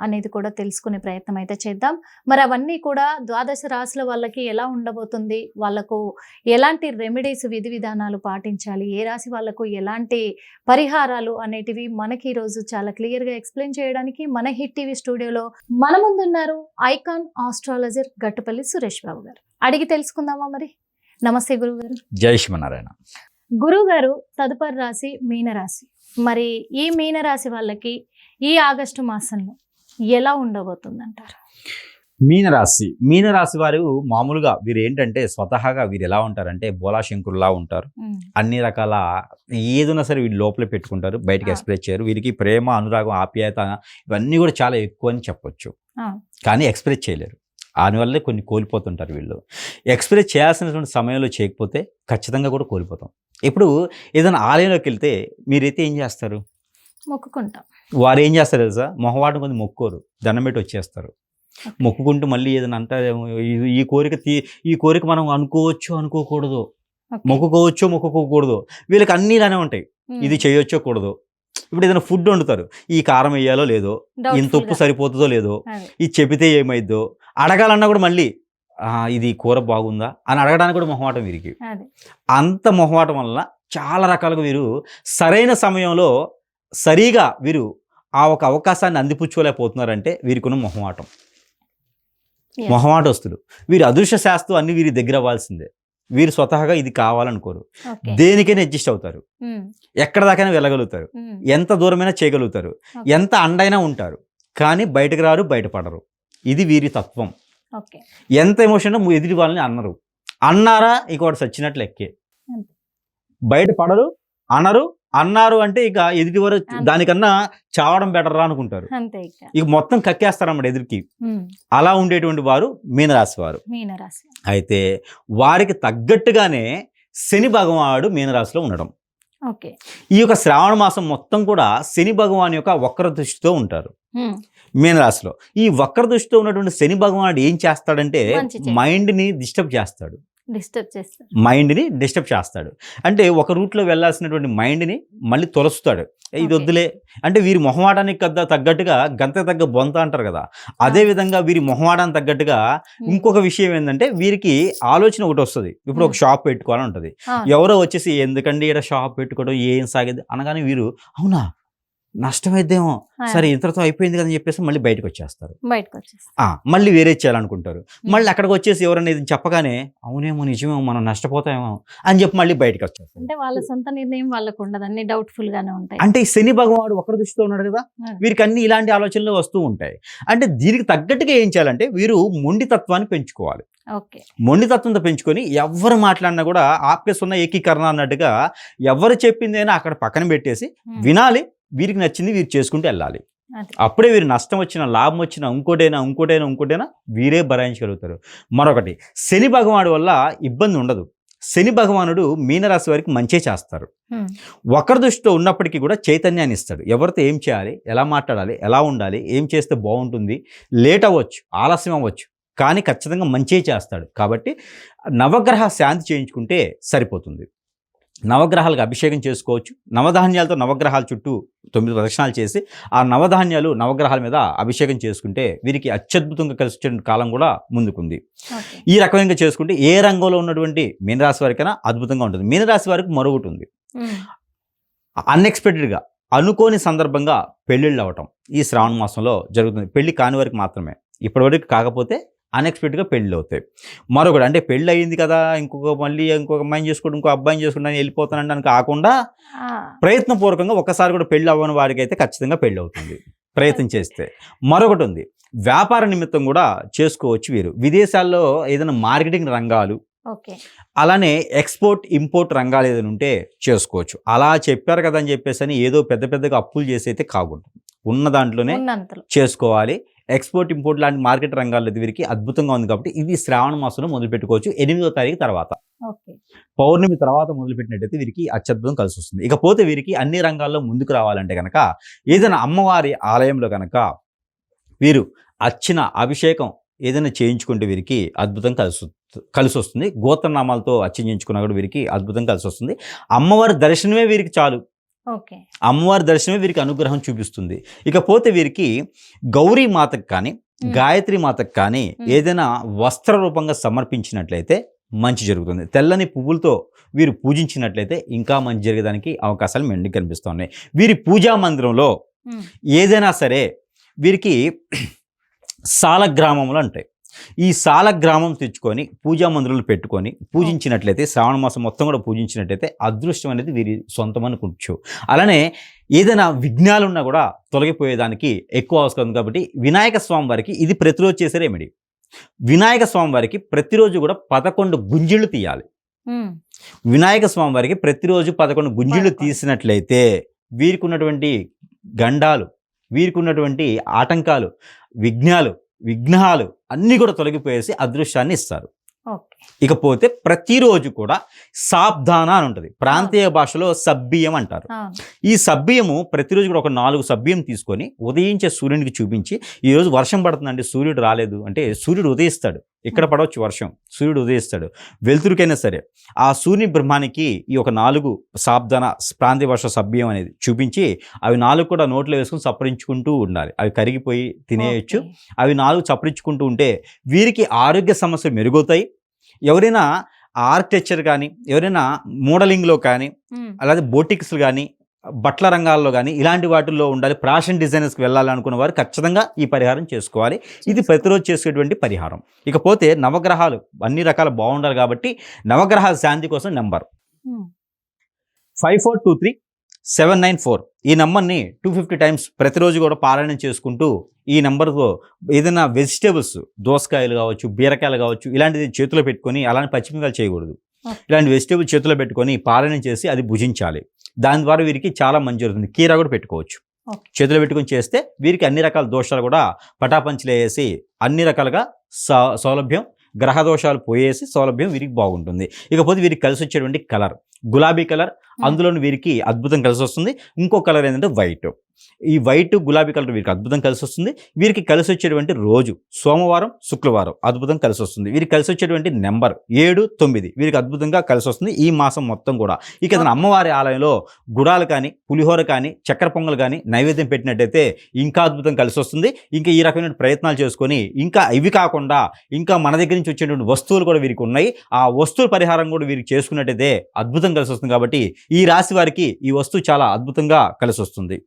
అనేది కూడా తెలుసుకునే ప్రయత్నం అయితే చేద్దాం. మరి అవన్నీ కూడా ద్వాదశ రాశుల వాళ్ళకి ఎలా ఉండబోతుంది? వాళ్ళకు ఎలాంటి రెమెడీస్ విధి విధానాలు పాటించాలి? ఏ రాశి వాళ్ళకు ఎలాంటి పరిహారాలు అనేటివి మనకి ఈరోజు చాలా క్లియర్గా ఎక్స్ప్లెయిన్ చేయడానికి మన హిట్ టీవీ స్టూడియోలో మన ముందున్నారు ఐకాన్ ఆస్ట్రాలజర్ గట్టుపల్లి సురేష్ బాబు గారు. అడిగి తెలుసుకుందామా మరి? నమస్తే గురువు గారు జై శ్రీమన్నారాయణ. గురువు గారు తదుపరి రాశి మీనరాశి. మరి ఈ మీనరాశి వాళ్ళకి ఈ ఆగస్టు మాసంలో ఎలా ఉండబోతుంది అంటారు మీనరాశి మీనరాశి వారు మామూలుగా వీరు ఏంటంటే స్వతహాగా వీరు ఎలా ఉంటారంటే బోలాశంకురులా ఉంటారు. అన్ని రకాల ఏదైనా సరే వీళ్ళు లోపల పెట్టుకుంటారు బయటకి. ఎక్స్ప్రెస్ చేయరు. వీరికి ప్రేమ అనురాగం ఆప్యాయత ఇవన్నీ కూడా చాలా ఎక్కువ అని చెప్పొచ్చు. కానీ ఎక్స్ప్రెస్ చేయలేరు. దానివల్లే కొన్ని కోల్పోతుంటారు వీళ్ళు. ఎక్స్ప్రెస్ చేయాల్సినటువంటి సమయంలో చేయకపోతే ఖచ్చితంగా కూడా కోల్పోతాం. ఇప్పుడు ఏదైనా ఆలయంలోకి వెళ్తే మీరైతే ఏం చేస్తారు? మొక్కుకుంటాం. వారు ఏం చేస్తారు తెలుసా? మొహవాటం కొంచెం మొక్కోరు. దండం పెట్టి వచ్చేస్తారు. మొక్కుకుంటూ మళ్ళీ ఏదైనా అంటారేమో ఈ- కోరిక తీ ఈ కోరిక మనం అనుకోవచ్చు అనుకోకూడదు. మొక్కుకోవచ్చు మొక్కుకోకూడదు వీళ్ళకి అన్నీ ఇలానే ఉంటాయి. ఇది చేయొచ్చో కూడదు. ఇప్పుడు ఏదైనా ఫుడ్ వండుతారు. ఈ కారం వేయాలో లేదో ఇంత ఉప్పు. సరిపోతుందో లేదో. ఇది చెబితే ఏమైద్దో అడగాలన్నా కూడా మళ్ళీ "ఆ, ఇది కూర బాగుందా? అని అడగడానికి కూడా మొహమాటం వీరికి. అంత మొహమాటం వల్ల చాలా రకాలుగా వీరు సరైన సమయంలో సరిగా వీరు ఆ ఒక అవకాశాన్ని అందిపుచ్చుకోలేకపోతున్నారంటే వీరికి ఉన్న మొహమాటం. మొహమాటస్తులు. వీరి అదృశ్య శాస్త్రం అన్ని వీరి దగ్గర అవ్వాల్సిందే. వీరు స్వతహాగా ఇది కావాలనుకోరు. దేనికైనా అడ్జస్ట్ అవుతారు. ఉమ్. ఎక్కడ దాకైనా వెళ్ళగలుగుతారు. ఉమ్. ఎంత దూరమైనా చేయగలుగుతారు. ఎంత అండైనా ఉంటారు. కానీ బయటకు రారు బయటపడరు. ఇది వీరి తత్వం. ఎంత ఎమోషన్ ఎదుటి వాళ్ళని అన్నరు అన్నారా ఇక వాడు చచ్చినట్లు ఎక్కే అంతే. బయట పడరు అనరు అన్నారు అంటే ఇక ఎదుటి వారు అంతే. దానికన్నా చావడం బెటర్ రా అనుకుంటారు. ఇక. మొత్తం కక్కేస్తారన్నమాట ఎదురికి. అలా ఉండేటువంటి వారు మీనరాశి వారు. మీనరాశి అయితే వారికి తగ్గట్టుగానే శని భగవానుడు మీనరాశిలో ఉండడం. ఓకే. ఈ యొక్క శ్రావణ మాసం మొత్తం కూడా శని భగవాన్ యొక్క వక్ర దృష్టితో ఉంటారు. మీనరాశిలో. ఈ వక్ర దృష్టితో ఉన్నటువంటి శని భగవానుడు ఏం చేస్తాడంటే. మైండ్ని డిస్టర్బ్ చేస్తాడు. డిస్టర్బ్ చేస్తారు మైండ్ని డిస్టర్బ్ చేస్తాడు. అంటే ఒక రూట్లో వెళ్ళాల్సినటువంటి మైండ్ని మళ్ళీ తొలస్తాడు. ఇది. వద్దులే. అంటే వీరి మొహమాటానికి కదా తగ్గట్టుగా గంత తగ్గ బొంత అంటారు కదా. అదే విధంగా వీరి మొహమాటానికి తగ్గట్టుగా. ఇంకొక విషయం ఏంటంటే వీరికి ఆలోచన ఒకటి వస్తుంది. ఇప్పుడు ఒక. షాప్ పెట్టుకోవాలని ఉంటుంది. ఎవరో వచ్చేసి ఎందుకండి ఇక్కడ షాప్ పెట్టుకోవడం? ఏం సాగేది? అనగానే వీరు అవునా? నష్టమైద్దేమో. సరే ఇంతటితో అయిపోయింది కదా అని చెప్పేసి మళ్ళీ బయటకు వచ్చేస్తారు బయటకు వచ్చేస్తారు ఆ, మళ్ళీ వేరే చేయాలనుకుంటారు. మళ్ళీ అక్కడికి వచ్చేసి ఎవరైనా ఇది చెప్పగానే అవునేమో నిజమేమో మనం నష్టపోతామేమో అని చెప్పి మళ్ళీ బయటకు వచ్చేస్తారు అంటే వాళ్ళ సొంత నిర్ణయం వాళ్ళకు ఉండదు అన్ని డౌట్ఫుల్ గానే ఉంటాయి. అంటే ఈ శని భగవానుడు ఒకరి దృష్టిలో ఉన్నాడు కదా. వీరికి అన్ని ఇలాంటి ఆలోచనలు వస్తూ ఉంటాయి. అంటే దీనికి తగ్గట్టుగా ఏం చేయాలంటే వీరు మొండి తత్వాన్ని పెంచుకోవాలి. ఓకే. మొండి తత్వంతో పెంచుకొని ఎవరు మాట్లాడినా కూడా ఆపేస్తున్న ఏకీకరణ అన్నట్టుగా ఎవరు చెప్పిందైనా అక్కడ పక్కన పెట్టేసి. వినాలి వీరికి నచ్చింది వీరు చేసుకుంటూ వెళ్ళాలి. అప్పుడే వీరు నష్టం వచ్చినా లాభం వచ్చినా ఇంకోటైనా ఇంకోటైనా ఇంకోటైనా వీరే భరాయించగలుగుతారు మరొకటి శని భగవానుడు వల్ల ఇబ్బంది ఉండదు. శని భగవానుడు మీనరాశి వారికి మంచే చేస్తారు. ఒకరి దృష్టిలో ఉన్నప్పటికీ కూడా చైతన్యాన్ని ఇస్తాడు. ఎవరితో ఏం చేయాలి ఎలా మాట్లాడాలి ఎలా ఉండాలి ఏం చేస్తే బాగుంటుంది లేట్ అవ్వచ్చు ఆలస్యం అవ్వచ్చు కానీ ఖచ్చితంగా మంచే చేస్తాడు. కాబట్టి నవగ్రహ శాంతి చేయించుకుంటే సరిపోతుంది. నవగ్రహాలకు అభిషేకం చేసుకోవచ్చు. నవధాన్యాలతో నవగ్రహాల చుట్టూ తొమ్మిది ప్రదక్షిణాలు చేసి ఆ నవధాన్యాలు నవగ్రహాల మీద అభిషేకం చేసుకుంటే వీరికి అత్యద్భుతంగా కలిసి వచ్చే కాలం కూడా ముందుకుంది. ఈ రకంగా చేసుకుంటే ఏ రంగంలో ఉన్నటువంటి మీనరాశి వారికైనా అద్భుతంగా ఉంటుంది. మీనరాశి వారికి మరొకటి ఉంది. అన్ఎక్స్పెక్టెడ్గా అనుకోని సందర్భంగా పెళ్ళిళ్ళు అవ్వటం ఈ శ్రావణ మాసంలో జరుగుతుంది. పెళ్ళి కాని వారికి మాత్రమే. ఇప్పటివరకు కాకపోతే అన్ఎక్స్పెక్టెడ్గా పెళ్ళి అవుతాయి మరొకటి అంటే పెళ్ళి అయ్యింది కదా ఇంకొక మళ్ళీ ఇంకొక అమ్మాయిని చేసుకుంటూ ఇంకో అబ్బాయిని చేసుకుంటాను వెళ్ళిపోతానంటే కాకుండా ఆ, ప్రయత్నపూర్వకంగా ఒకసారి కూడా పెళ్ళి అవ్వని వారికి అయితే ఖచ్చితంగా పెళ్ళి అవుతుంది ప్రయత్నం చేస్తే. మరొకటి ఉంది వ్యాపార నిమిత్తం కూడా చేసుకోవచ్చు వీరు. విదేశాల్లో ఏదైనా మార్కెటింగ్ రంగాలు అలానే ఎక్స్పోర్ట్ ఇంపోర్ట్ రంగాలు ఏదైనా ఉంటే చేసుకోవచ్చు. అలా చెప్పారు కదా అని చెప్పేసి అని ఏదో పెద్ద పెద్దగా అప్పులు చేసి అయితే కాకూడదు. ఉన్న దాంట్లోనే చేసుకోవాలి. ఎక్స్పోర్ట్ ఇంపోర్ట్ లాంటి మార్కెట్ రంగాల్లో వీరికి అద్భుతంగా ఉంది కాబట్టి ఇది శ్రావణ మాసంలో మొదలు పెట్టుకోవచ్చు ఎనిమిదో తారీఖు తర్వాత. పౌర్ణమి తర్వాత మొదలుపెట్టినట్టయితే వీరికి అత్యద్భుతం కలిసి వస్తుంది. ఇకపోతే వీరికి అన్ని రంగాల్లో ముందుకు రావాలంటే కనుక ఏదైనా అమ్మవారి ఆలయంలో కనుక వీరు అర్చన అభిషేకం ఏదైనా చేయించుకుంటే వీరికి అద్భుతం కలిసి కలిసి వస్తుంది. గోత్రనామాలతో అర్చన చేయించుకున్నా కూడా వీరికి అద్భుతం కలిసి వస్తుంది. అమ్మవారి దర్శనమే వీరికి చాలు. అమ్మవారి దర్శనమే వీరికి అనుగ్రహం చూపిస్తుంది. ఇకపోతే వీరికి గౌరీ మాతకు కానీ. గాయత్రి మాతకు కానీ. ఏదైనా వస్త్ర రూపంగా సమర్పించినట్లయితే మంచి జరుగుతుంది. తెల్లని పువ్వులతో వీరు పూజించినట్లయితే ఇంకా మంచి జరగడానికి అవకాశాలు మెండుగా కనిపిస్తున్నాయి. వీరి పూజా మందిరంలో ఏదైనా సరే వీరికి సాలగ్రామములు ఉంటాయి ఈ సాలగ్రామం తెచ్చుకొని పూజా మందిరంలో పెట్టుకొని పూజించినట్లయితే శ్రావణ మాసం మొత్తం కూడా పూజించినట్లయితే అదృష్టం అనేది వీరి సొంతం అనుకోవచ్చు అలానే ఏదైనా విఘ్నాలు ఉన్నా కూడా తొలగిపోయేదానికి ఎక్కువ అవసరం ఉంది కాబట్టి వినాయక స్వామి వారికి ఇది ప్రతిరోజు చేసే రెమెడీ వినాయక స్వామి వారికి ప్రతిరోజు కూడా పదకొండు గుంజిళ్ళు తీయాలి. వినాయక స్వామి వారికి ప్రతిరోజు పదకొండు గుంజిళ్ళు. తీసినట్లయితే వీరికి ఉన్నటువంటి గండాలు వీరికి ఉన్నటువంటి ఆటంకాలు విఘ్నాలు విఘ్నాలు అన్నీ కూడా తొలగిపోయేసి అదృశ్యాన్ని ఇస్తారు. ఇకపోతే ప్రతిరోజు కూడా సాబ్దాన అని ఉంటుంది. ప్రాంతీయ భాషలో సబ్బియం అంటారు. ఈ సబ్బియము ప్రతిరోజు కూడా ఒక నాలుగు సబ్బియం తీసుకొని ఉదయించే సూర్యునికి చూపించి ఈ రోజు వర్షం పడుతుందండి సూర్యుడు రాలేదు అంటే సూర్యుడు ఉదయిస్తాడు. ఇక్కడ పడవచ్చు వర్షం. సూర్యుడు ఉదయిస్తాడు. వెలుతురికైనా సరే ఆ సూర్యుని బ్రహ్మానికి ఈ ఒక నాలుగు సాబ్దాన ప్రాంతీయ భాష సభ్యం అనేది చూపించి అవి నాలుగు కూడా నోట్లో వేసుకుని సప్పరించుకుంటూ ఉండాలి. అవి కరిగిపోయి తినేయచ్చు. అవి నాలుగు చప్పరించుకుంటూ ఉంటే వీరికి ఆరోగ్య సమస్యలు మెరుగవుతాయి. ఎవరైనా ఆర్కిటెక్చర్ కానీ ఎవరైనా మోడలింగ్లో కానీ అలాగే బోటిక్స్లు కానీ బట్టల రంగాల్లో కానీ ఇలాంటి వాటిల్లో ఉండాలి ఫ్యాషన్ డిజైనర్స్కి వెళ్ళాలనుకున్న వారు ఖచ్చితంగా ఈ పరిహారం చేసుకోవాలి. ఇది ప్రతిరోజు చేసేటువంటి పరిహారం. ఇకపోతే నవగ్రహాలు అన్ని రకాల బాగుండాలి కాబట్టి నవగ్రహాల శాంతి కోసం number. Five four two three seven nine four. ఈ నెంబర్ని టూ ఫిఫ్టీ టైమ్స్ ప్రతిరోజు కూడా పారాయణం చేసుకుంటూ ఈ నెంబర్తో ఏదైనా వెజిటేబుల్స్ దోసకాయలు కావచ్చు బీరకాయలు కావచ్చు ఇలాంటిది చేతిలో పెట్టుకొని అలాంటి పచ్చిమిరకాయలు చేయకూడదు. ఇలాంటి వెజిటేబుల్ చేతిలో పెట్టుకొని పారాయణం చేసి అది భుజించాలి. దాని ద్వారా వీరికి చాలా మంచి జరుగుతుంది. కీరా కూడా పెట్టుకోవచ్చు. చేతిలో పెట్టుకొని చేస్తే వీరికి అన్ని రకాల దోషాలు కూడా పటాపంచలు వేసి అన్ని రకాలుగా సౌ- సౌలభ్యం గ్రహ దోషాలు పోయేసి సౌలభ్యం వీరికి బాగుంటుంది. ఇకపోతే వీరికి కలిసి వచ్చేటువంటి కలర్. గులాబీ కలర్. అందులోని వీరికి అద్భుతం కలిసి వస్తుంది ఇంకో కలర్ ఏంటంటే వైట్. ఈ వైట్ గులాబీ కలర్ వీరికి అద్భుతం కలిసి వస్తుంది. వీరికి కలిసి వచ్చేటువంటి రోజు సోమవారం శుక్రవారం అద్భుతం కలిసి వస్తుంది. వీరికి కలిసి వచ్చేటువంటి నెంబర్ ఏడు తొమ్మిది వీరికి అద్భుతంగా కలిసి వస్తుంది. ఈ మాసం మొత్తం కూడా. ఇక అమ్మవారి ఆలయంలో గుడాలు కానీ పులిహోర కానీ చక్కెర పొంగల్ కానీ నైవేద్యం పెట్టినట్టయితే ఇంకా అద్భుతం కలిసి వస్తుంది. ఇంకా ఈ రకమైన ప్రయత్నాలు చేసుకొని ఇంకా ఇవి కాకుండా ఇంకా మన దగ్గర నుంచి వచ్చేటువంటి వస్తువులు కూడా వీరికి ఉన్నాయి. ఆ వస్తువుల పరిహారం కూడా వీరికి చేసుకున్నట్టయితే అద్భుతం కలిసి వస్తుంది కాబట్టి ఈ రాశి వారికి ఈ వస్తువు చాలా అద్భుతంగా కలిసి వస్తుంది.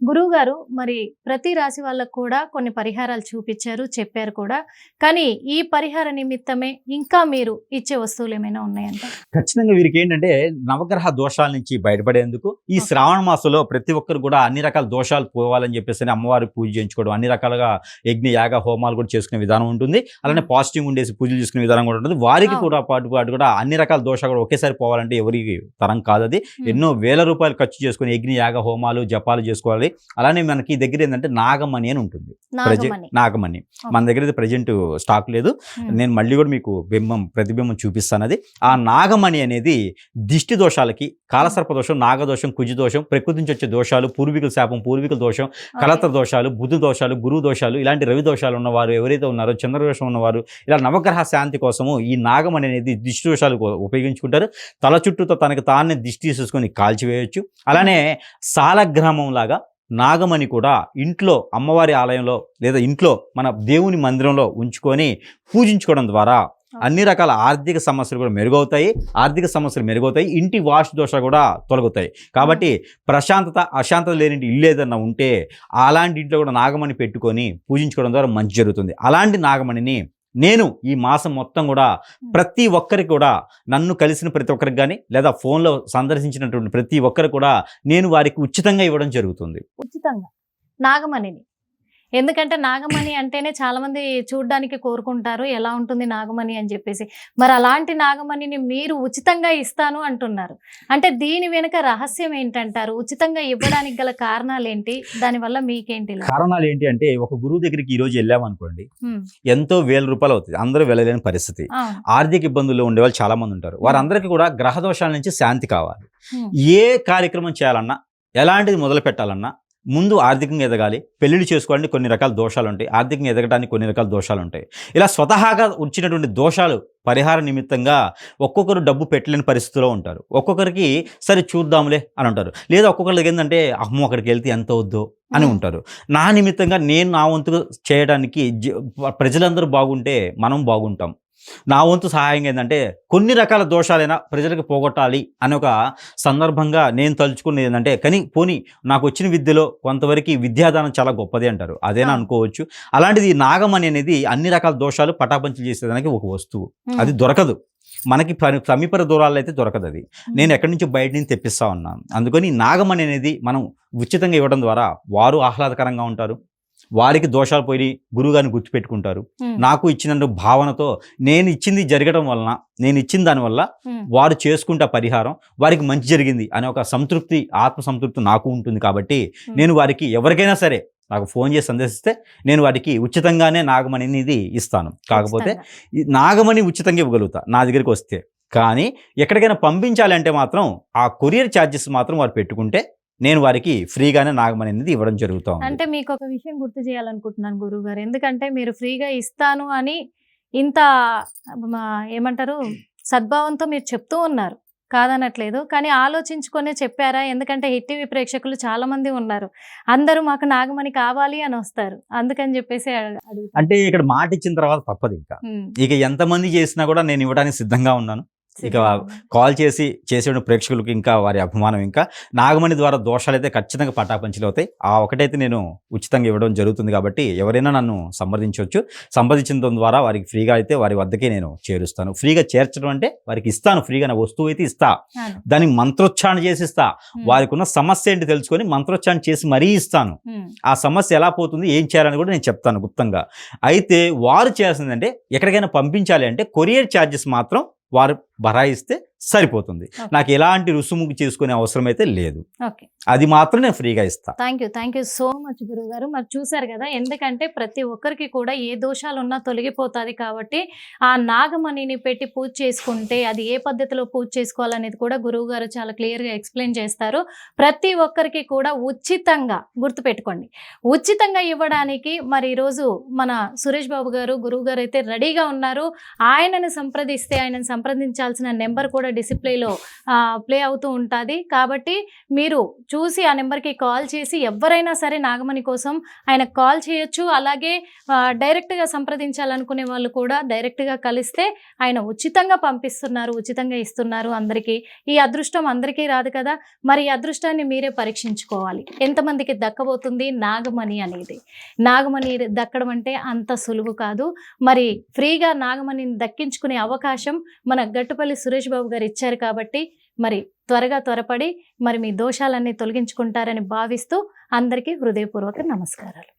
గురువు గారు మరి ప్రతి రాశి వాళ్ళకు కూడా కొన్ని పరిహారాలు చూపించారు చెప్పారు కూడా కానీ ఈ పరిహార నిమిత్తమే ఇంకా మీరు ఇచ్చే వస్తువులు ఏమైనా ఉన్నాయంట ఖచ్చితంగా వీరికి ఏంటంటే నవగ్రహ దోషాల నుంచి బయటపడేందుకు ఈ. శ్రావణ మాసంలో ప్రతి ఒక్కరు కూడా అన్ని రకాల దోషాలు పోవాలని చెప్పేసి అమ్మవారి పూజ చేయించుకోవడం అన్ని రకాలుగా యజ్ఞ యాగ హోమాలు కూడా చేసుకునే విధానం ఉంటుంది అలానే. పాజిటివ్ ఉండేసి పూజలు చేసుకునే విధానం కూడా ఉంటుంది వారికి. కూడా పాటు పాటు కూడా అన్ని రకాల దోషాలు కూడా ఒకేసారి పోవాలంటే ఎవరికి తరం కాదు అది. ఎన్నో వేల రూపాయలు ఖర్చు చేసుకుని యజ్ఞ యాగ హోమాలు జపాలు చేసుకోవాలి అలానే మనకి దగ్గర ఏంటంటే నాగమణి అని ఉంటుంది. నాగమణి. మన దగ్గర అయితే ప్రజెంట్ స్టాక్ లేదు. నేను మళ్ళీ కూడా మీకు బింబం ప్రతిబింబం చూపిస్తాను అది. ఆ నాగమణి అనేది దిష్టి దోషాలకి కాలసర్ప దోషం నాగదోషం కుజి దోషం ప్రకృతి నుంచి వచ్చే దోషాలు పూర్వీకుల శాపం పూర్వీకుల దోషం. కలత్ర దోషాలు బుద్ధి దోషాలు గురువు దోషాలు ఇలాంటి రవి దోషాలు ఉన్నవారు ఎవరైతే ఉన్నారో చంద్ర దోషం ఉన్నవారు ఇలా నవగ్రహ శాంతి కోసము ఈ నాగమణి అనేది దిష్టి దోషాలు ఉపయోగించుకుంటారు. తల చుట్టూతో తనకు తానే దిష్టి తీసేసుకొని కాల్చివేయచ్చు. అలానే సాలగ్రామం లాగా నాగమణి కూడా ఇంట్లో అమ్మవారి ఆలయంలో లేదా ఇంట్లో మన దేవుని మందిరంలో ఉంచుకొని పూజించుకోవడం ద్వారా అన్ని రకాల ఆర్థిక సమస్యలు కూడా మెరుగవుతాయి ఆర్థిక సమస్యలు మెరుగవుతాయి ఇంటి వాస్తు దోషాలు కూడా తొలగుతాయి. కాబట్టి ప్రశాంతత అశాంతత లేని ఇల్లు ఏదన్నా ఉంటే అలాంటి ఇంట్లో కూడా నాగమణి పెట్టుకొని పూజించుకోవడం ద్వారా మంచి జరుగుతుంది. అలాంటి నాగమణిని నేను ఈ మాసం మొత్తం కూడా ప్రతి ఒక్కరికి కూడా నన్ను కలిసిన ప్రతి ఒక్కరికి కానీ లేదా ఫోన్లో సందర్శించినటువంటి ప్రతి ఒక్కరికి కూడా నేను వారికి ఉచితంగా ఇవ్వడం జరుగుతుంది. ఉచితంగా. నాగమణిని. ఎందుకంటే నాగమణి అంటేనే చాలా మంది చూడ్డానికి కోరుకుంటారు ఎలా ఉంటుంది నాగమణి అని చెప్పేసి. మరి అలాంటి నాగమణిని మీరు ఉచితంగా ఇస్తాను అంటున్నారు. అంటే దీని వెనుక రహస్యం ఏంటంటారు? ఉచితంగా ఇవ్వడానికి గల కారణాలు ఏంటి దానివల్ల మీకేంటి? కారణాలు ఏంటి అంటే ఒక గురువు దగ్గరికి ఈ రోజు వెళ్ళామనుకోండి హ్మ్. ఎంతో వేల రూపాయలు అవుతుంది అందరూ వెళ్ళలేని పరిస్థితి. ఆర్థిక ఇబ్బందుల్లో ఉండే వాళ్ళు చాలా మంది ఉంటారు వారందరికీ కూడా గ్రహ దోషాల నుంచి శాంతి కావాలి. ఏ కార్యక్రమం చేయాలన్నా ఎలాంటిది మొదలు పెట్టాలన్నా ముందు ఆర్థికంగా ఎదగాలి పెళ్ళిళ్ళు చేసుకోవాలంటే కొన్ని రకాల దోషాలు ఉంటాయి ఆర్థికంగా ఎదగడానికి కొన్ని రకాల దోషాలు ఉంటాయి ఇలా స్వతహాగా వచ్చినటువంటి దోషాలు పరిహార నిమిత్తంగా ఒక్కొక్కరు డబ్బు పెట్టలేని పరిస్థితిలో ఉంటారు. ఒక్కొక్కరికి సరే చూద్దాంలే అని అంటారు. లేదా ఒక్కొక్కరికి ఏంటంటే అమ్మో అక్కడికి వెళ్తే ఎంత వద్దో అని. ఉంటారు. నా నిమిత్తంగా నేను నా వంతు చేయడానికి ప్రజలందరూ బాగుంటే మనం బాగుంటాం. నా వంతు సహాయం ఏంటంటే కొన్ని రకాల దోషాలైనా ప్రజలకు పోగొట్టాలి అనే ఒక సందర్భంగా నేను తలుచుకునేది ఏంటంటే కానీ పోనీ నాకు వచ్చిన విద్యలో కొంతవరకు విద్యాదానం చాలా గొప్పది అంటారు. అదేనా. అనుకోవచ్చు. అలాంటిది నాగమణి అనేది అన్ని రకాల దోషాలు పటాపంచలు చేసేదానికి ఒక వస్తువు. అది దొరకదు. మనకి పని- సమీప దూరాల్లో అయితే దొరకదు అది నేను ఎక్కడి నుంచి బయట నుంచి తెప్పిస్తా ఉన్నాను. అందుకని నాగమణి అనేది మనం ఉచితంగా ఇవ్వడం ద్వారా వారు ఆహ్లాదకరంగా ఉంటారు. వారికి దోషాలు పోయి గురువుగారిని గుర్తుపెట్టుకుంటారు. నాకు ఇచ్చిన భావనతో నేను ఇచ్చింది జరగడం వలన నేను ఇచ్చిన దానివల్ల వారు చేసుకుంటే పరిహారం వారికి మంచి జరిగింది అనే ఒక సంతృప్తి ఆత్మ సంతృప్తి నాకు ఉంటుంది కాబట్టి నేను వారికి ఎవరికైనా సరే నాకు ఫోన్ చేసి సందేశిస్తే నేను వారికి ఉచితంగానే నాగమణి అనేది ఇస్తాను. కాకపోతే నాగమణి ఉచితంగా ఇవ్వగలుగుతా నా దగ్గరికి వస్తే. కానీ ఎక్కడికైనా పంపించాలి అంటే మాత్రం ఆ కొరియర్ ఛార్జెస్ మాత్రం వారు పెట్టుకుంటే నేను వారికి ఫ్రీగానే నాగమణి అనేది ఇవ్వడం జరుగుతూ అంటే మీకు ఒక విషయం గుర్తు చేయాలనుకుంటున్నాను గురువు గారు ఎందుకంటే మీరు ఫ్రీగా ఇస్తాను అని ఇంత ఏమంటారు సద్భావంతో మీరు చెప్తూ ఉన్నారు. కాదనట్లేదు. కానీ ఆలోచించుకొనే చెప్పారా? ఎందుకంటే హిట్ టీవీ ప్రేక్షకులు చాలా మంది ఉన్నారు. అందరూ మాకు నాగమణి కావాలి అని వస్తారు. అందుకని చెప్పేసి. అంటే ఇక్కడ మాట ఇచ్చిన తర్వాత తప్పదు ఇంకా. ఇక ఎంతమంది చేసినా కూడా నేను ఇవ్వడానికి సిద్ధంగా ఉన్నాను. ఇక కాల్ చేసి చేసే ప్రేక్షకులకు ఇంకా వారి అభిమానం ఇంకా. నాగమణి ద్వారా దోషాలు అయితే ఖచ్చితంగా పటాపంచలు అవుతాయి ఆ ఒకటైతే నేను ఉచితంగా ఇవ్వడం జరుగుతుంది కాబట్టి ఎవరైనా నన్ను సంప్రదించవచ్చు. సంప్రదించడం ద్వారా వారికి ఫ్రీగా అయితే వారి వద్దకే నేను చేరుస్తాను. ఫ్రీగా చేర్చడం అంటే వారికి ఇస్తాను. ఫ్రీగా నా వస్తువు అయితే ఇస్తా. దానికి మంత్రోచ్చారణ చేసి ఇస్తా. వారికి ఉన్న సమస్య ఏంటి తెలుసుకొని మంత్రోచ్చారణ చేసి మరీ ఇస్తాను. ఆ సమస్య ఎలా పోతుంది ఏం చేయాలని కూడా నేను చెప్తాను గుప్తంగా. అయితే వారు చేయాల్సిందంటే ఎక్కడికైనా పంపించాలి అంటే కొరియర్ ఛార్జెస్ మాత్రం వారు బరాయిస్తే సరిపోతుంది. నాకు ఎలాంటి రుసుము చేసుకునే అవసరం అయితే లేదు. ఓకే. అది మాత్రం నేను ఫ్రీగా ఇస్తా. Thank you thank you so much గురువు గారు మరి చూసారు కదా ఎందుకంటే ప్రతి ఒక్కరికి కూడా ఏ దోషాలు ఉన్నా తొలగిపోతుంది కాబట్టి ఆ నాగమణిని పెట్టి పూజ చేసుకుంటే అది ఏ పద్ధతిలో పూజ చేసుకోవాలనేది కూడా గురువు గారు చాలా క్లియర్గా ఎక్స్ప్లెయిన్ చేస్తారు. ప్రతి ఒక్కరికి కూడా ఉచితంగా గుర్తుపెట్టుకోండి. ఉచితంగా ఇవ్వడానికి మరి ఈరోజు మన సురేష్ బాబు గారు గురువు గారు అయితే రెడీగా ఉన్నారు. ఆయనను సంప్రదిస్తే ఆయనను సంప్రదించాల్సిన నెంబర్ కూడా డిసిప్లేలో ప్లే అవుతూ ఉంటుంది. కాబట్టి మీరు చూసి ఆ నెంబర్కి కాల్ చేసి ఎవరైనా సరే నాగమణి కోసం ఆయన కాల్ చేయొచ్చు. అలాగే డైరెక్ట్గా సంప్రదించాలనుకునే వాళ్ళు కూడా డైరెక్ట్గా కలిస్తే ఆయన ఉచితంగా పంపిస్తున్నారు ఉచితంగా ఇస్తున్నారు అందరికీ. ఈ అదృష్టం అందరికీ రాదు కదా. మరి ఈ అదృష్టాన్ని మీరే పరీక్షించుకోవాలి. ఎంతమందికి దక్కబోతుంది నాగమణి అనేది? నాగమణి దక్కడం అంటే అంత సులువు కాదు. మరి ఫ్రీగా నాగమణిని దక్కించుకునే అవకాశం మన గట్టు కొత్తపల్లి సురేష్ బాబు గారు ఇచ్చారు కాబట్టి మరి త్వరగా త్వరపడి మరి మీ దోషాలన్నీ తొలగించుకుంటారని భావిస్తూ అందరికీ హృదయపూర్వక నమస్కారాలు.